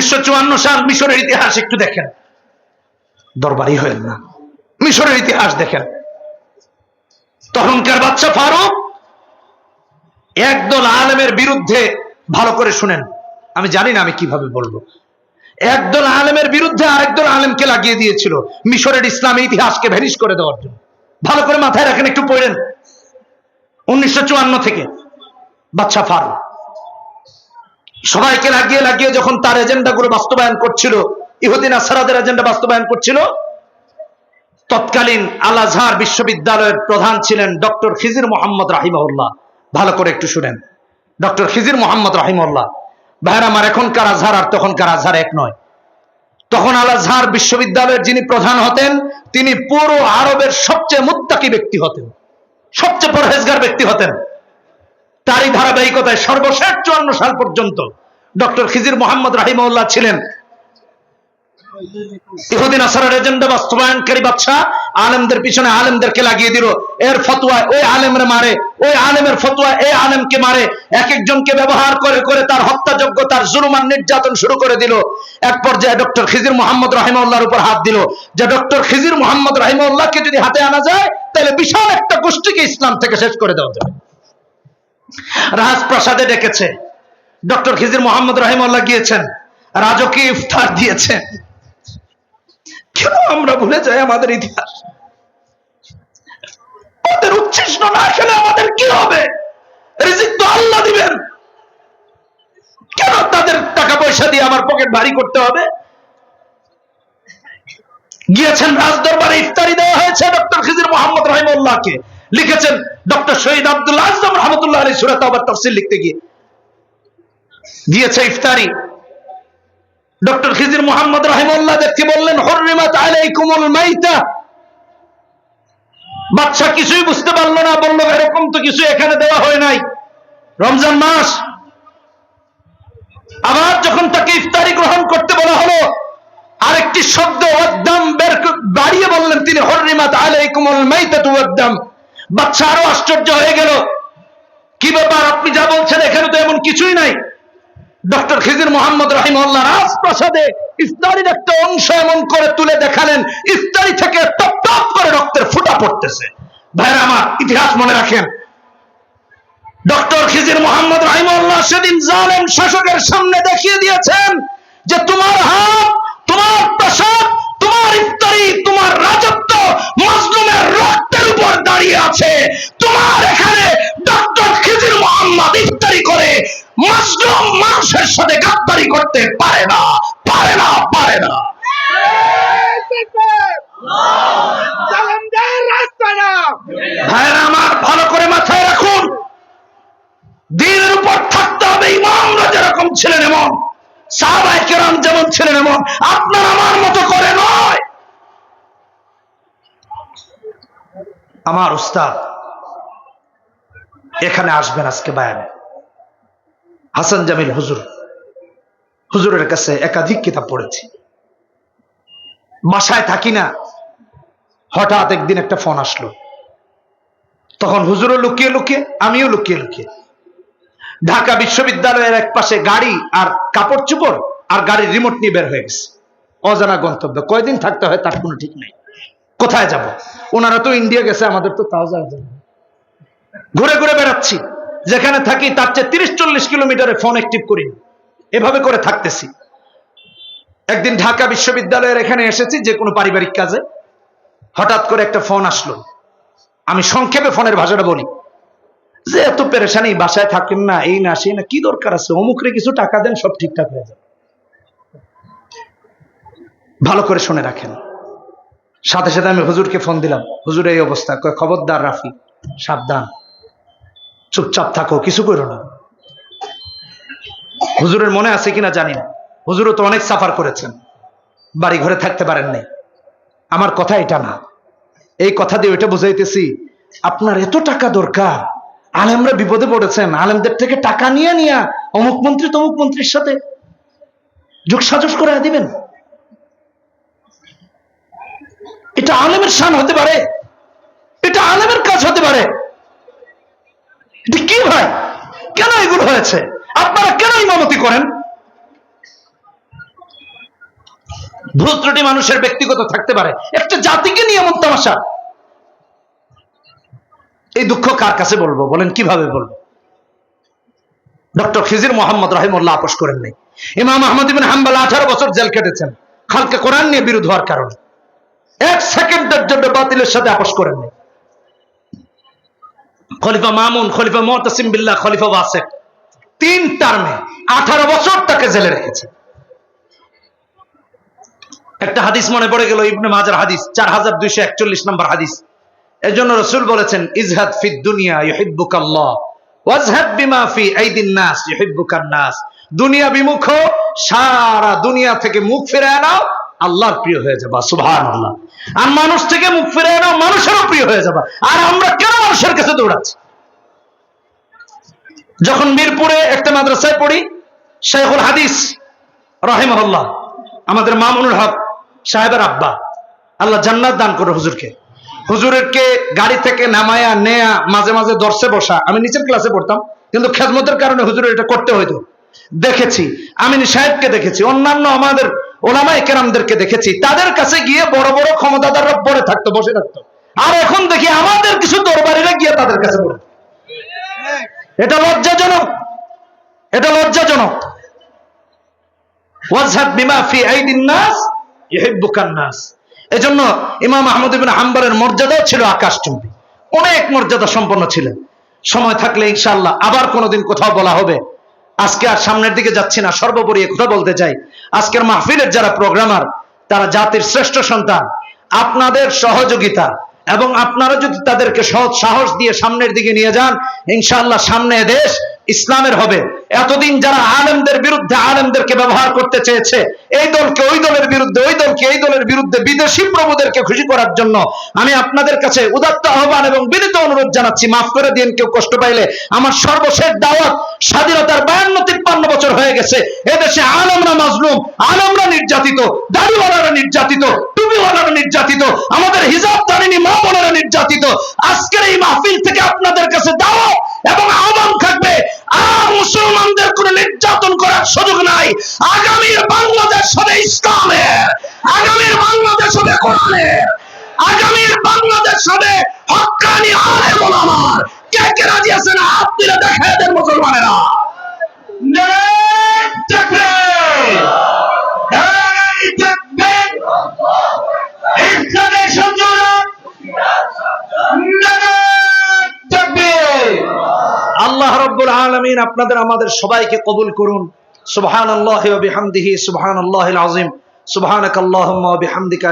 উনিশশো সাল মিশরের ইতিহাস একটু দেখেন। দরবারি হয়েন না। মিশরের ইতিহাস দেখেন। তখনকার বাচ্চা ফারুক একদল আলেমের বিরুদ্ধে ভালো করে শুনেন। আমি জানি না আমি কীভাবে বলব। একদল আলেমের বিরুদ্ধে আরেকদল আলেমকে লাগিয়ে দিয়েছিল মিশরের ইসলামী ইতিহাসকে ভ্যানিশ করে দেওয়ার জন্য। ভালো করে মাথায় রাখেন, একটু পড়েন। উনিশশো চুয়ান্ন থেকে বাচ্চা ফারুক। সবাইকে লাগিয়ে লাগিয়ে যখন তার এজেন্ডা গুলো বাস্তবায়ন করছিল, ইহুদিন আসারাদের এজেন্ডা বাস্তবায়ন করছিল, তৎকালীন আল আজহার বিশ্ববিদ্যালয়ের প্রধান ছিলেন ডক্টর খিজির মোহাম্মদ রাহিমউল্লাহ ভালো করে একটু শুনেন। ডক্টর খিজির মোহাম্মদ রাহিমউল্লাহ ভাইয়ের, আমার এখনকার আজহার আর তখনকার আজহার এক নয়। তখন আল আজহার বিশ্ববিদ্যালয়ের যিনি প্রধান হতেন, তিনি পুরো আরবের সবচেয়ে মুত্তাকি ব্যক্তি হতেন। সবচেয়ে পরহেজগার ব্যক্তি হতেন। তারই ধারাবাহিকতায় সর্বশেষ চুয়ান্ন সাল পর্যন্ত ডক্টর খিজির মোহাম্মদ রাহিমউল্লাহ ছিলেন। ইহুদিন এজেন্ডা বাস্তবায়নকারী বাচ্চা আলেমদের পিছনে আলেমদেরকে লাগিয়ে দিল। এর ফতোয়ায় ওই আলেমরে মারে, ওই আলেমের ফতোয়া এই আলেমকে মারে। এক একজনকে ব্যবহার করে করে তার হত্যাযোগ্য তার জুলুমান নির্যাতন শুরু করে দিল। এক পর্যায়ে ডক্টর খিজির মোহাম্মদ রাহিমউল্লাহর উপর হাত দিল। যে ডক্টর খিজির মোহাম্মদ রাহিমউল্লাহকে যদি হাতে আনা যায়, তাহলে বিশাল একটা গোষ্ঠীকে ইসলাম থেকে শেষ করে দেওয়া যাবে। রাজপ্রাসাদে ডেকেছে। ডক্টর খিজির মোহাম্মদ রাহিমউল্লাহ গিয়েছেন। রাজকীয় ইফতার দিয়েছেন কেন আমরা ভুলে যাই আমাদের ইতিহাস? ওদের উচ্ছিষ্ট না খেলে আমাদের কি হবে? রিজিক তো আল্লাহ দিবেন। কেন তাদের টাকা পয়সা দিয়ে আমার পকেট ভারী করতে হবে? গিয়েছেন রাজদরবারে ইফতারি দেওয়া হয়েছে ডক্টর খিজির মোহাম্মদ রহিমুল্লাহকে লিখেছেন ডক্টর শহীদ আব্দুল্লাহ আজম রহমতুল্লাহ আলী সুরাত আবার তফসিল লিখতে গিয়ে। দিয়েছে ইফতারি। ডক্টর খিজির মোহাম্মদ রাহিমুল্লাহ দেখতে বললেন হরিমাত আলাইকুমুল মাইতা। বাচ্চা কিছুই বুঝতে পারল না, বলল, এরকম তো কিছু এখানে দেওয়া হয় নাই। রমজান মাস। আবার যখন তাকে ইফতারি গ্রহণ করতে বলা হলো, আরেকটি শব্দ ওয়াদ্দাম বের বাড়িয়ে বললেন তিনি হরিমাত আলাইকুমুল মাইতা তু ওয়াদ্দাম বাচ্চা আরও আশ্চর্য হয়ে গেল। কি ব্যাপার? আপনি যা বলছেন এখানে তো এমন কিছুই নাই। ডক্টর খিজির মোহাম্মদ রাহিমউল্লাহ রাজপ্রাসাদে ইফতারির একটা অংশ এমন করে তুলে দেখালেন ইফতারি থেকে টপ টপ করে রক্তের ফুটা পড়তেছে। ভাইরা আমার, ইতিহাস মনে রাখেন। ডক্টর খিজির মোহাম্মদ রাহিমউল্লাহ সেদিন জালেম শাসকের সামনে দেখিয়ে দিয়েছেন যে তোমার হাত পারে না পারে না পারে না। আমার ভালো করে মাথায় রাখুন। দিনের উপর থাকতে হবে ইমামরা যেরকম ছিলেন এমন কেরাম যেমন ছিলেন এমন, আপনার আমার মতো করে নয়। আমার উস্তাদ, এখানে আসবেন আজকে বায়ানে। হাসান জামিল হুজুর। হুজুরের কাছে একাধিক কিতাব পড়েছি। বাসায় থাকি না, হঠাৎ একদিন একটা ফোন আসলো। তখন হুজুরও লুকিয়ে লুকিয়ে, আমিও লুকিয়ে লুকিয়ে। ঢাকা বিশ্ববিদ্যালয়ের এক পাশে গাড়ি আর কাপড় চুপড় আর গাড়ির রিমোট নিয়ে বের হয়ে গেছে। অজানা গন্তব্য। কয়দিন থাকতে হয় তার কোনো ঠিক নেই। কোথায় যাব? ওনারা তো ইন্ডিয়া গেছে, আমাদের তো তাও যাওয়া যাবে ঘুরে ঘুরে বেড়াচ্ছি। যেখানে থাকি তার চেয়ে তিরিশ চল্লিশ কিলোমিটারে ফোন অ্যাক্টিভ করি। এভাবে করে থাকতেছি। একদিন ঢাকা বিশ্ববিদ্যালয়ের এখানে এসেছি যে কোনো পারিবারিক কাজে। হঠাৎ করে একটা ফোন আসলো। আমি সংক্ষেপে ফোনের ভাষাটা বলি। যে এত পেরেশানি, বাসায় থাকেন না, এই না সেই না, কি দরকার আছে? অমুকরে কিছু টাকা দেন, সব ঠিকঠাক হয়ে যাবে। ভালো করে শুনে রাখেন। সাথে সাথে আমি হুজুরকে ফোন দিলাম। হুজুর, এই অবস্থা। খবরদার রাফি, সাবধান। চুপচাপ থাকো, কিছু করো না। হুজুরের মনে আছে কিনা জানি না। হুজুরও তো অনেক সাফার করেছেন। বাড়ি ঘরে থাকতে পারেন নাই আমার কথা এটা না। এই কথা দিয়ে ওইটা বুঝাইতেছি, আপনার এত টাকা দরকার। আলেমরা বিপদে পড়েছেন। আলেমদের থেকে টাকা নিয়ে নিয়ে অমুক মন্ত্রী তমুক মন্ত্রীর সাথে যোগ সাজস করে দিবেন। এটা আলেমের শান হতে পারে। এটা আলেমের কাজ হতে পারে। এটা কি ভাই? কেন এগুলো হয়েছে? আপনারা কেন ইমামতি করেন? ভুল ত্রুটি মানুষের ব্যক্তিগত থাকতে পারে। একটা জাতিকে নিয়ে এমন তামাশা। এই দুঃখ কার কাছে বলব? বলেন, কীভাবে বলব? ডক্টর খিজির মোহাম্মদ রাহিমুল্লাহ আপোষ করেন নাই। ইমাম আহমদ ইবিন হাম্বাল আঠারো বছর জেল কেটেছেন। খালকে কোরআন নিয়ে বিরোধ হওয়ার কারণে। এক সেকেন্ডের জন্য বাতিলের সাথে আপোষ করেন নাই। খলিফা মামুন, খলিফা মোহতাসিম বিল্লাহ, খলিফা ওয়াসেক। তিন টার্মে আঠারো বছর তাকে জেলে রেখেছে। একটা হাদিস মনে পড়ে গেল, ইবনে মাজার হাদিস, চার হাজার দুইশো একচল্লিশ নম্বর হাদিস। এর জন্য রসুল বলেছেন, ইজহাদ ফিদ দুনিয়া ইহিব্বুক আল্লাহ। ওয়াজহাদ বিমা ফি আইদিন নাস ইহিব্বুকান নাস। দুনিয়া বিমুখ সারা দুনিয়া থেকে মুখ ফিরে নাও, আল্লাহর প্রিয় হয়ে যাবা, সুবহানাল্লাহ। আর মানুষ থেকে মুখ ফিরে নাও, মানুষেরও প্রিয় হয়ে যাবা। আর আমরা কেন মানুষের কাছে দৌড়াচ্ছি? যখন মিরপুরে একটা মাদ্রাসায় পড়ি শেখুল হাদিস, রহিমহল্লাহ, আমাদের মামুনুল হক সাহেবের আব্বা, আল্লাহ জান্নাত দান করে হুজুরকে। হুজুরকে গাড়ি থেকে নামায়া, নেয়া, মাঝে মাঝে দর্শে বসা, আমি নিচের ক্লাসে পড়তাম, কিন্তু খেদমতের কারণে হুজুরের এটা করতে হইতো। দেখেছি আমি সাহেবকে দেখেছি, অন্যান্য আমাদের ওলামাই কেরামদেরকে দেখেছি, তাদের কাছে গিয়ে বড় বড় ক্ষমতাদাররা পড়ে থাকতো, বসে থাকতো। আর এখন দেখি আমাদের কিছু দরবারিরা গিয়ে তাদের কাছে পড়ে। এটা লজ্জাজনক। এটা লজ্জাজনক। সময় থাকলে ইনশাআল্লাহ আবার কোনোদিন কোথাও বলা হবে। আজকে আর সামনের দিকে যাচ্ছি না, সর্বোপরি কথা বলতে চাই। আজকের মাহফিলের যারা প্রোগ্রামার তারা জাতির শ্রেষ্ঠ সন্তান, আপনাদের সহযোগিতা এবং আপনারা যদি তাদেরকে সহজ সাহস দিয়ে সামনের দিকে নিয়ে যান, ইনশাআল্লাহ সামনে দেশ ইসলামের হবে। এতদিন যারা আলেমদের বিরুদ্ধে আলেমদেরকে ব্যবহার করতে চেয়েছে, এই দলকে ওই দলের বিরুদ্ধে, ওই দলকে এই দলের বিরুদ্ধে বিদেশি প্রভুদেরকে খুশি করার জন্য আমি আপনাদের কাছে উদাত্ত আহ্বান এবং বিনীত অনুরোধ জানাচ্ছি, মাফ করে দিন কেউ কষ্ট পাইলে। আমার সর্বশেষ দাওয়াত স্বাধীনতার বায়ান্ন, তিপ্পান্ন বছর হয়ে গেছে। এদেশে আলমরা মাজলুম, আলমরা নির্যাতিত, দাড়িওয়ালারা নির্যাতিত, টুপিওয়ালারা নির্যাতিত। আমাদের হিজাব নির্যাতিত। আজকের এই মাহফিল থেকে আপনাদের কাছে দাওয়াত এবং আহ্বান থাকবে, আর মুসলমানদের কোনো নির্যাতন করার সুযোগ নাই। আগামীর বাংলাদেশ হবে ইসলামের, আগামীর বাংলাদেশ হবে কোরআনের, আগামীর বাংলাদেশ হবে হক্কানি আলেম ওলামার। কে কে রাজি আছেন? হাত তুলে দেখা এদের মুসলমানেরা। নারায়ে রব্বুল আলমিন আপনাদের, আমাদের সবাইকে কবুল করুন। সুবহান আল্লাহ বিহামদিহি আল্লাহ আজিম সুবহানাকাল্লাহুম্মা ওয়া বিহামদিকা